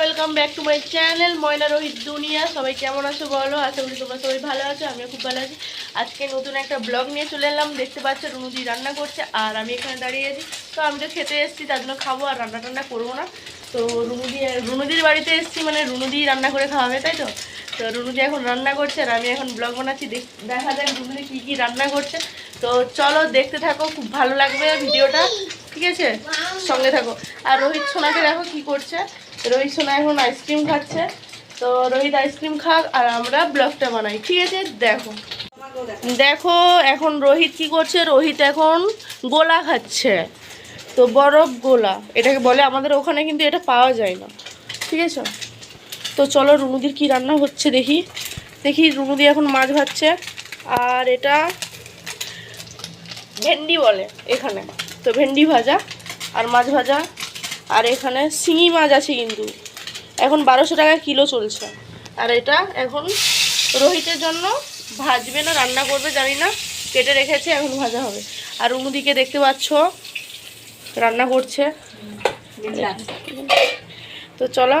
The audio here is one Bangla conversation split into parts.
Welcome back to my channel Moyna Rohit Duniya. সবাই কেমন আছো বলো? আশা করি তোমরা সবাই ভালো আছো, আমিও খুব ভালো আছি। আজকে নতুন একটা ব্লগ নিয়ে চলে এলাম। দেখতে পাচ্ছ রুনুদি রান্না করছে আর আমি এখানে দাঁড়িয়ে আছি। তো আমি তো খেতে এসেছি, তার জন্য খাব আর রান্না টান্না করব না। তো রুনুদি, রুনুদির বাড়িতে এসেছি মানে রুনুদি রান্না করে খাওয়াবে, তাই তো? তো রুনুদি এখন রান্না করছে আর আমি এখন ব্লগ বানাচ্ছি। দেখ- যাক রুনুদি কী কী রান্না করছে। তো চলো দেখতে থাকো, খুব ভালো লাগবে ভিডিওটা। ঠিক আছে? সঙ্গে থাকো। আর রোহিত সোনাকে দেখো কি করছে। রোহিত সোনা এখন আইসক্রিম খাচ্ছে। তো রোহিত আইসক্রিম খাক আর আমরা ব্লগটা বানাই, ঠিক আছে? দেখো। দেখো, এখন রোহিত কি করছে? রোহিত এখন গোলা খাচ্ছে। তো বরফ গোলা, এটাকে বলে আমাদের ওখানে কিন্তু এটা পাওয়া যায় না, ঠিক আছে? তো চলো রুনুদির কি রান্না হচ্ছে দেখি। দেখি রুনুদি এখন মাছ ভাজছে, আর এটা ভেন্ডি বলে এখানে। তো ভেন্ডি ভাজা আর মাছ ভাজা আর এখানে শিঙি মাছ আছে কিন্তু। এখন বারোশো টাকা কিলো চলছে। আর এটা এখন রোহিতের জন্য ভাজবে না রান্না করবে জানি না। কেটে রেখেছে এখন ভাজা হবে। আর অন্যদিকে দেখতে পাচ্ছ রান্না করছে। তো চলো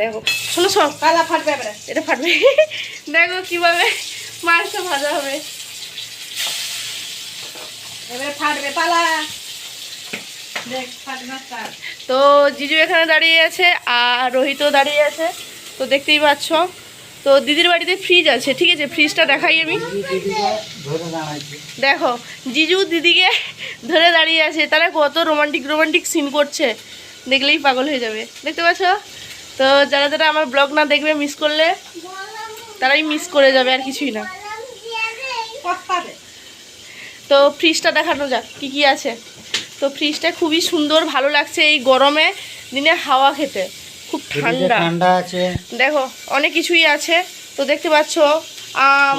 দেখো। শোনো সব কালা ফাটবে এটা ফাটবে। দেখো কীভাবে মাছটা ভাজা হবে। এবারে ফাটবে পালা। তো জিজু এখানে দাঁড়িয়ে আছে আর রোহিতও দাঁড়িয়ে আছে। তো দেখতেই পাচ্ছ। তো দিদির বাড়িতে ফ্রিজ আছে, ঠিক আছে? ফ্রিজটা দেখাই আমি। দেখো, জিজু দিদিকে ধরে দাঁড়িয়ে আছে। তারা কত রোমান্টিক রোমান্টিক সিন করছে। দেখলেই পাগল হয়ে যাবে। দেখতে পাচ্ছ? তো যারা যারা আমার ব্লগ না দেখবে মিস করলে তারাই মিস করে যাবে, আর কিছুই না। তো ফ্রিজটা দেখানো যাক, কি কি আছে? তো ফ্রিজটা খুবই সুন্দর ভালো লাগছে এই গরমে দিনে হাওয়া খেতে। খুব ঠান্ডা। ঠান্ডা আছে। দেখো অনেক কিছুই আছে। তো দেখতে পাচ্ছ আম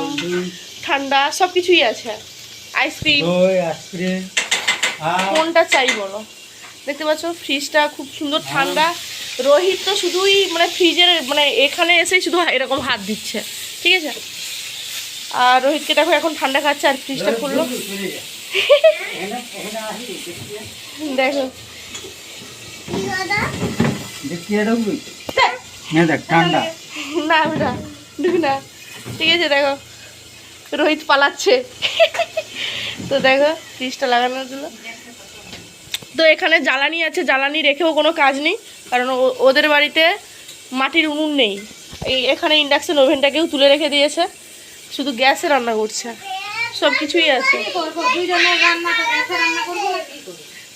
ঠান্ডা সব কিছুই আছে আইসক্রিম কোনটা চাই বলো? দেখতে পাচ্ছ ফ্রিজটা খুব সুন্দর ঠান্ডা। রোহিত তো শুধুই মানে ফ্রিজের মানে এখানে এসে শুধু এরকম হাত দিচ্ছে। ঠিক আছে? আর রোহিতকে দেখো এখন ঠান্ডা খাচ্ছে আর ফ্রিজটা খুললো। দেখো। না বেটা ঢুক না ঠিক আছে দেখো। রোহিত পালাচ্ছে। তো দেখো ফ্রিজটা লাগানোর জন্য তো এখানে জ্বালানি আছে জ্বালানি রেখেও কোনো কাজ নেই কারণ ওদের বাড়িতে মাটির উনুন নেই। এই এখানে ইন্ডাকশন ওভেনটাকেও তুলে রেখে দিয়েছে। শুধু গ্যাসে রান্না করছে। সব কিছুই আছে।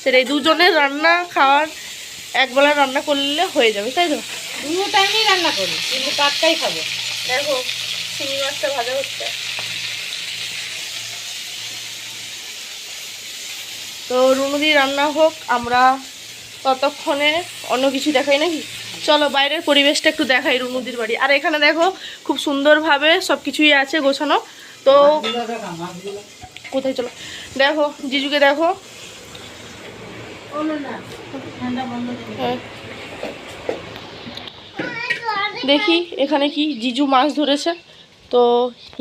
সেটাই, দুজনের রান্না, খাওয়ার, একবেলা রান্না করলে হয়ে যাবে, তাই তো? দু টাইমই রান্না করি কিন্তু টাটকাই খাব দেখো, চিংড়ি মাছটা ভাজা হচ্ছে। তো রুনুদি, রান্না হোক, আমরা ততক্ষণে অন্য কিছু দেখাই নাকি? চলো, বাইরের পরিবেশটা একটু দেখাই রুনুদির বাড়ি। আর এখানে দেখো, খুব সুন্দরভাবে সব কিছুই আছে গোছানো। তো কোথায় চলো? দেখো জিজুকে দেখো। দেখি এখানে কি জিজু মাছ ধরেছে। তো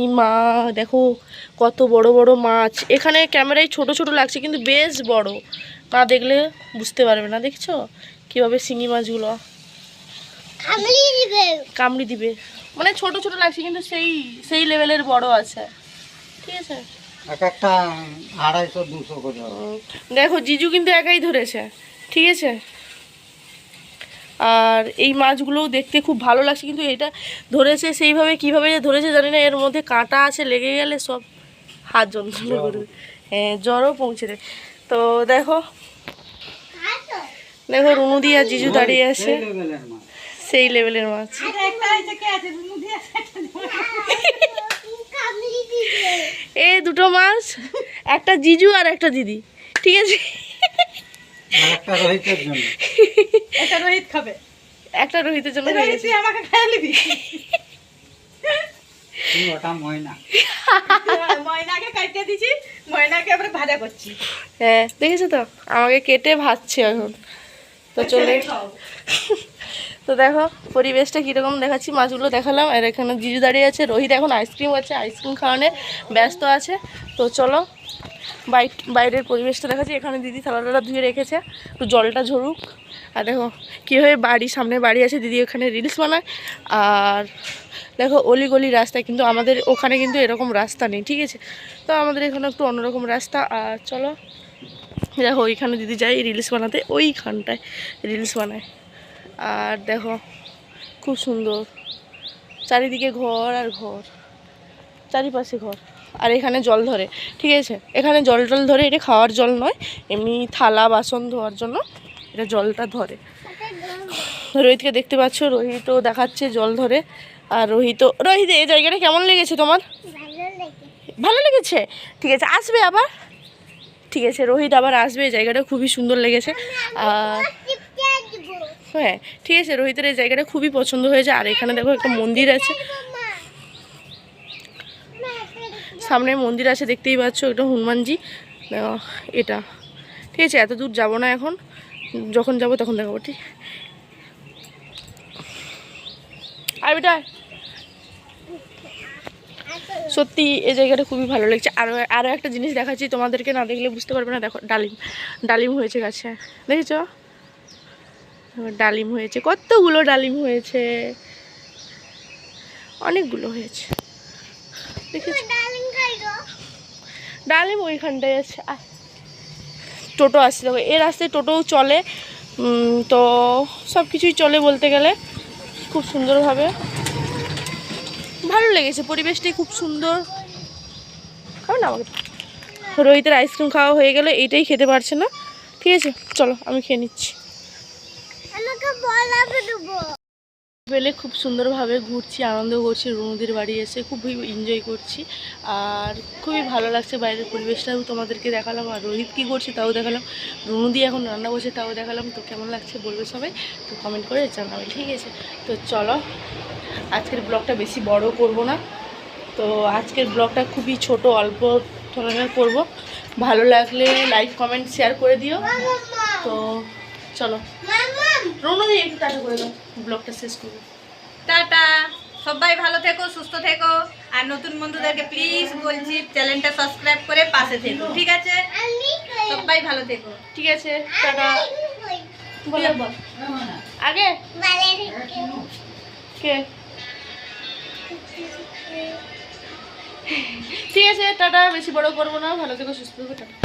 এই মা দেখো কত বড় বড় মাছ। এখানে ক্যামেরায় ছোট ছোট লাগছে কিন্তু বেশ বড়। না দেখলে বুঝতে পারবে না দেখছ? কীভাবে শিঙি মাছগুলো কামড়ি দিবে। মানে ছোট ছোট লাগছে কিন্তু সেই সেই লেভেলের বড় আছে। ঠিক আছে? এক একটা আড়াইশো দুশো করে। দেখো জিজু কিন্তু একাই ধরেছে। ঠিক আছে? আর এই মাছগুলোও দেখতে খুব ভালো লাগছে কিন্তু এটা ধরেছে সেইভাবে কীভাবে যে ধরেছে জানি না এর মধ্যে কাঁটা আছে লেগে গেলে সব হাত যন্ত্রণা করবে। হ্যাঁ জ্বরও পৌঁছে দেবে তো দেখো দেখো রুনুদি আর জিজু দাঁড়িয়ে আছে। সেই লেভেলের মাছ। একটা এই দুটো মাছ একটা জিজু আর একটা দিদি। ঠিক আছে? একটা রোহিতের জন্য। রোহিত খাবে। একটা রোহিতের জন্য আমাকে খাইয়ে নিবি। হ্যাঁ দেখেছ তো? আমাকে কেটে ভাজছে এখন। তো চলে তো দেখো, পরিবেশটা কীরকম দেখাচ্ছি, মাছগুলো দেখালাম। আর এখানে জিজু দাঁড়িয়ে আছে, রোহিত এখন আইসক্রিম আছে আইসক্রিম খাওয়ানে ব্যস্ত আছে। তো চলো বাই বাইরের পরিবেশটা দেখাচ্ছি। এখানে দিদি থালাটা ধুয়ে রেখেছে, একটু জলটা ঝরুক। আর দেখো, কীভাবে বাড়ি, সামনে বাড়ি আছে, দিদি ওখানে রিলস বানায়। আর দেখো অলি গলি রাস্তা, কিন্তু আমাদের ওখানে কিন্তু এরকম রাস্তা নেই, ঠিক আছে? তো আমাদের এখানে একটু অন্যরকম রাস্তা। আর চলো, দেখো, ওইখানে দিদি যাই রিলস বানাতে, ওইখানটায় রিলস বানায়। আর দেখো, খুব সুন্দর। চারিদিকে ঘর আর ঘর, চারিপাশে ঘর। আর এখানে জল ধরে, ঠিক আছে? এখানে জল টল ধরে, এটা খাওয়ার জল নয়, এমনি থালা, বাসন ধোয়ার জন্য এটা জলটা ধরে। রোহিতকে দেখতে পাচ্ছ, রোহিতও দেখাচ্ছে জল ধরে। আর রোহিত রোহিত, এই জায়গাটা কেমন লেগেছে তোমার? ভালো লেগেছে। ঠিক আছে, আসবে আবার। ঠিক আছে, রোহিত আবার আসবে, এই জায়গাটা খুবই সুন্দর লেগেছে। আর হ্যাঁ ঠিক আছে রোহিতের এই জায়গাটা খুবই পছন্দ হয়েছে। আর এখানে দেখো একটা মন্দির আছে। সামনে মন্দির আছে দেখতেই পাচ্ছ এটা হনুমানজি। দেখো, এটা। ঠিক আছে এত দূর যাব না এখন। যখন যাব তখন দেখাবো ঠিক? আর বেটা সত্যি এই জায়গাটা খুবই ভালো লাগছে। আরও আরও একটা জিনিস দেখাচ্ছি তোমাদেরকে না দেখলে বুঝতে পারবে না। দেখো ডালিম ডালিম হয়েছে গাছে। দেখেছ? ডালিম হয়েছে। কতগুলো ডালিম হয়েছে? অনেকগুলো হয়েছে। দেখেছ ডালিম ওইখানটায় আছে। টোটো আসছে। দেখো এই রাস্তায় টোটোও চলে। তো সব কিছুই চলে বলতে গেলে। খুব সুন্দরভাবে। ভালো লেগেছে। পরিবেশটি খুব সুন্দর। খাবে না আমাকে? রোহিতের আইসক্রিম খাওয়া হয়ে গেলে এইটাই খেতে পারছে না। ঠিক আছে চলো আমি খেয়ে নিচ্ছি। বেলে খুব সুন্দরভাবে ঘুরছি, আনন্দ করছি, রুনুদির বাড়ি এসে খুবই এনজয় করছি। আর খুবই ভালো লাগছে বাইরের পরিবেশটাও তোমাদেরকে দেখালাম, আর রোহিত কী করছে তাও দেখালাম, রুনুদি এখন রান্না করছে তাও দেখালাম, তো কেমন লাগছে বলবে সবাই, তো কমেন্ট করে জানাবে, ঠিক আছে? তো চলো, আজকের ব্লগটা বেশি বড় করব না, তো আজকের ব্লগটা খুবই ছোট, অল্প ধরনের করব। ভালো লাগলে লাইক কমেন্ট শেয়ার করে দিও। তো চলো। রুনুদি একটু টাটা করে দাও ব্লগটা শেষ করব। টাটা। সবাই ভালো থেকো সুস্থ থেকো। আর নতুন বন্ধুদেরকে প্লিজ বলছি চ্যানেলটা সাবস্ক্রাইব করে পাশে থেকো ঠিক আছে? সবাই ভালো থেকো। ঠিক আছে টাটা। বলে বল। আগে? কে? ঠিক আছে টাটা বেশি বড় করব না ভালো থেকো সুস্থ থেকো টাটা।